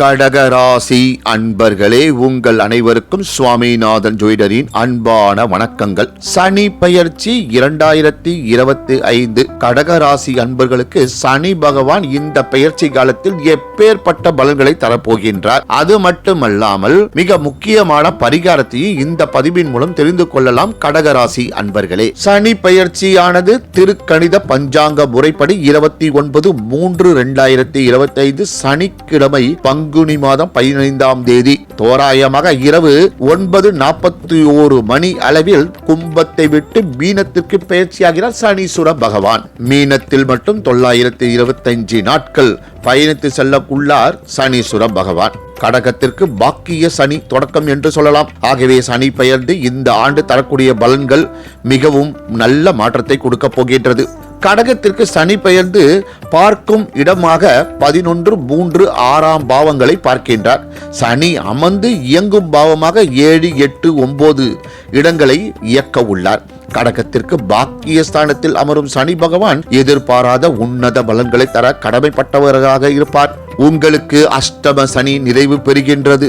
கடகராசி அன்பர்களே உங்கள் அனைவருக்கும் சுவாமிநாதன் ஜோயிடரின் அன்பான வணக்கங்கள். சனி பயிற்சி இரண்டாயிரத்தி இருபத்தி ஐந்து கடகராசி அன்பர்களுக்கு சனி பகவான் இந்த பயிற்சி காலத்தில் எப்பேற்பட்ட பலன்களை தரப்போகின்றார். அது மட்டுமல்லாமல் மிக முக்கியமான பரிகாரத்தையும் இந்த பதிவின் மூலம் தெரிந்து கொள்ளலாம் கடகராசி அன்பர்களே. சனி பயிற்சியானது திருக்கணித பஞ்சாங்க முறைப்படி இருபத்தி ஒன்பது மூன்று இரண்டாயிரத்தி இருபத்தி ஐந்து சனிக்கிழமை பங்குனி மாதம் பதினைந்தாம் தேதி. தோராயமாக இரவு ஒன்பது நாற்பத்தி ஓரு மணி அளவில் கும்பத்தை விட்டு மீனத்திற்கு பயிற்சியாகிறார் சனீஸ்வர பகவான். மீனத்தில் மட்டும் தொள்ளாயிரத்தி இருபத்தஞ்சு நாட்கள் பயணித்து செல்லக்குள்ளார் சனீஸ்வர பகவான். கடகத்திற்கு பாக்கிய சனி தொடக்கம் என்று சொல்லலாம். ஆகவே சனி பெயர்ந்து இந்த ஆண்டு தரக்கூடிய பலன்கள் மிகவும் நல்ல மாற்றத்தை கொடுக்க போகின்றது. கடகத்திற்கு சனி பெயர்ந்து பார்க்கும் இடமாக பதினொன்று மூன்று ஆறாம் பாவங்களை பார்க்கின்றார். சனி அமர்ந்து இயங்கும் பாவமாக ஏழு எட்டு ஒன்பது இடங்களை இயக்க உள்ளார். கடகத்திற்கு பாக்கிய ஸ்தானத்தில் அமரும் சனி பகவான் எதிர்பாராத உன்னத பலன்களை தர கடமைப்பட்டவராக இருப்பார். உங்களுக்கு அஷ்டம சனி நிறைவு பெறுகின்றது.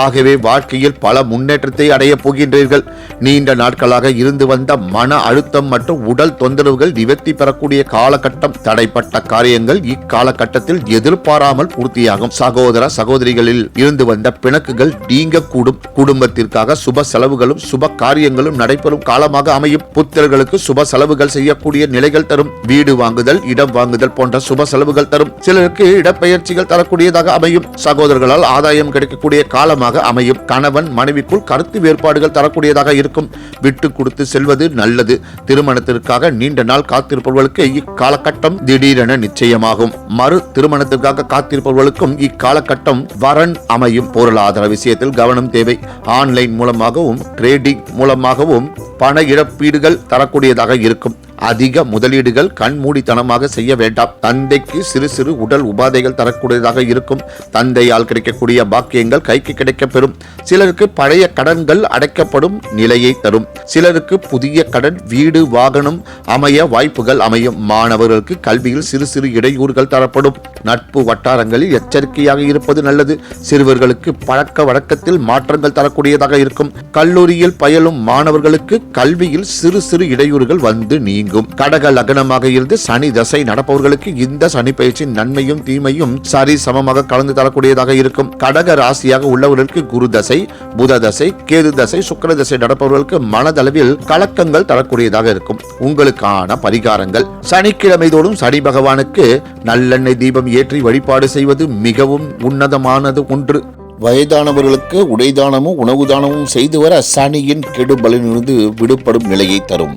ஆகவே வாழ்க்கையில் பல முன்னேற்றத்தை அடையப் போகின்றீர்கள். நீண்ட நாட்களாக இருந்து வந்த மன அழுத்தம் மற்றும் உடல் தொந்தரவுகள் நிவர்த்தி பெறக்கூடிய காலகட்டம். தடைப்பட்ட காரியங்கள் இக்காலகட்டத்தில் எதிர்பாராமல் பூர்த்தியாகும். சகோதர சகோதரிகளில் இருந்து வந்த பிணக்குகள் நீங்கக்கூடும். குடும்பத்திற்காக சுப செலவுகளும் சுப காரியங்களும் நடைபெறும் காலமாக அமையும். புத்திரர்களுக்கு சுப செலவுகள் செய்யக்கூடிய நிலைகள் தரும். வீடு வாங்குதல் இடம் வாங்குதல் போன்ற சுப செலவுகள் தரும். சிலருக்கு இடப்பெயர்ச்சிகள் தரக்கூடியதாக அமையும். சகோதரர்களால் ஆதாயம் கிடைக்கக்கூடிய காலமாக அமையும். கணவன் மனைவிக்குள் கருத்து வேறுபாடுகள் தரக்கூடியதாக இருக்கும். விட்டு கொடுத்து செல்வது நல்லது. திருமணத்திற்காக நீண்ட நாள் காத்திருப்பவர்களுக்கு இக்காலகட்டம் திடீரென நிச்சயமாகும். மறு திருமணத்திற்காக காத்திருப்பவர்களுக்கும் இக்காலகட்டம் வரன் அமையும். பொருளாதார விஷயத்தில் கவனம் தேவை. ஆன்லைன் மூலமாகவும் ட்ரேடிங் மூலமாகவும் பண இழப்பீடுகள் தரக்கூடியதாக இருக்கும். அதிக முதலீடுகள் கண்மூடித்தனமாக செய்ய வேண்டாம். தந்தைக்கு சிறு சிறு உடல் உபாதைகள் தரக்கூடியதாக இருக்கும். தந்தையால் கிடைக்கக்கூடிய பாக்கியங்கள் கைக்கு கிடைக்கப்பெறும். சிலருக்கு பழைய கடன்கள் அடைக்கப்படும் நிலையை தரும். சிலருக்கு புதிய கடன் வீடு வாகனம் அமைய வாய்ப்புகள் அமையும். மாணவர்களுக்கு கல்வியில் சிறு சிறு இடையூறுகள் தரப்படும். நட்பு வட்டாரங்களில் எச்சரிக்கையாக இருப்பது நல்லது. சிறுவர்களுக்கு பழக்க வழக்கத்தில் மாற்றங்கள் தரக்கூடியதாக இருக்கும். கல்லூரியில் பயிலும் மாணவர்களுக்கு கல்வியில் சிறு சிறு இடையூறுகள் வந்து நீங்கும். கடக லக்னமாக இருந்து சனி தசை நடப்பவர்களுக்கு இந்த சனி பயிற்சியின் நன்மையும் தீமையும் சரி சமமாக கலந்து தரக்கூடியதாக இருக்கும். கடக ராசியாக உள்ளவர்களுக்கு குரு தசை புத தசை கேது தசை சுக்கர தசை நடப்பவர்களுக்கு மனதளவில் கலக்கங்கள் தரக்கூடியதாக இருக்கும். உங்களுக்கான பரிகாரங்கள். சனிக்கிழமை தோறும் சனி பகவானுக்கு நல்லெண்ணெய் தீபம் ஏற்றி வழிபாடு செய்வது மிகவும் உன்னதமானது ஒன்று. வயதானவர்களுக்கு உடைதானமும் உணவு தானமும் செய்து வர சனியின் கெடுபலிலிருந்து விடுபடும் நிலையை தரும்.